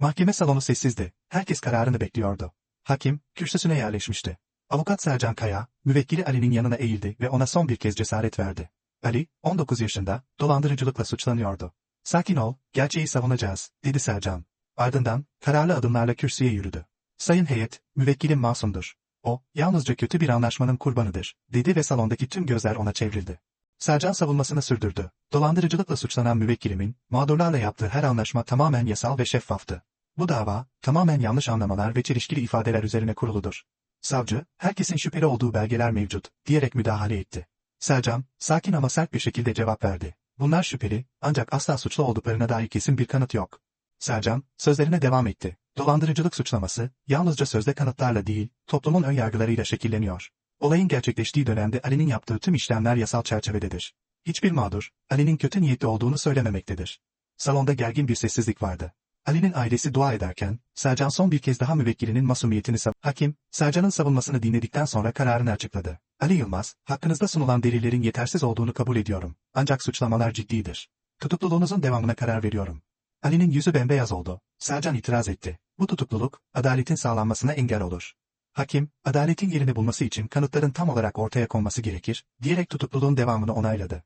Mahkeme salonu sessizdi. Herkes kararını bekliyordu. Hakim, kürsüsüne yerleşmişti. Avukat Sercan Kaya, müvekkili Ali'nin yanına eğildi ve ona son bir kez cesaret verdi. Ali, 19 yaşında, dolandırıcılıkla suçlanıyordu. Sakin ol, gerçeği savunacağız, dedi Sercan. Ardından, kararlı adımlarla kürsüye yürüdü. Sayın heyet, müvekkilim masumdur. O, yalnızca kötü bir anlaşmanın kurbanıdır, dedi ve salondaki tüm gözler ona çevrildi. Sercan savunmasını sürdürdü. Dolandırıcılıkla suçlanan müvekkilimin, mağdurlarla yaptığı her anlaşma tamamen yasal ve şeffaftı. Bu dava, tamamen yanlış anlamalar ve çelişkili ifadeler üzerine kuruludur. Savcı, herkesin şüpheli olduğu belgeler mevcut, diyerek müdahale etti. Sercan, sakin ama sert bir şekilde cevap verdi. Bunlar şüpheli, ancak asla suçlu olduklarına dair kesin bir kanıt yok. Sercan, sözlerine devam etti. Dolandırıcılık suçlaması, yalnızca sözde kanıtlarla değil, toplumun ön yargılarıyla şekilleniyor. Olayın gerçekleştiği dönemde Ali'nin yaptığı tüm işlemler yasal çerçevededir. Hiçbir mağdur, Ali'nin kötü niyetli olduğunu söylememektedir. Salonda gergin bir sessizlik vardı. Ali'nin ailesi dua ederken, Sercan son bir kez daha müvekkilinin masumiyetini sav... Hakim, Sercan'ın savunmasını dinledikten sonra kararını açıkladı. Ali Yılmaz, hakkınızda sunulan delillerin yetersiz olduğunu kabul ediyorum. Ancak suçlamalar ciddidir. Tutukluluğunuzun devamına karar veriyorum. Ali'nin yüzü bembeyaz oldu. Sercan itiraz etti. Bu tutukluluk, adaletin sağlanmasına engel olur. Hakim, adaletin yerini bulması için kanıtların tam olarak ortaya konması gerekir, diyerek tutukluluğun devamını onayladı.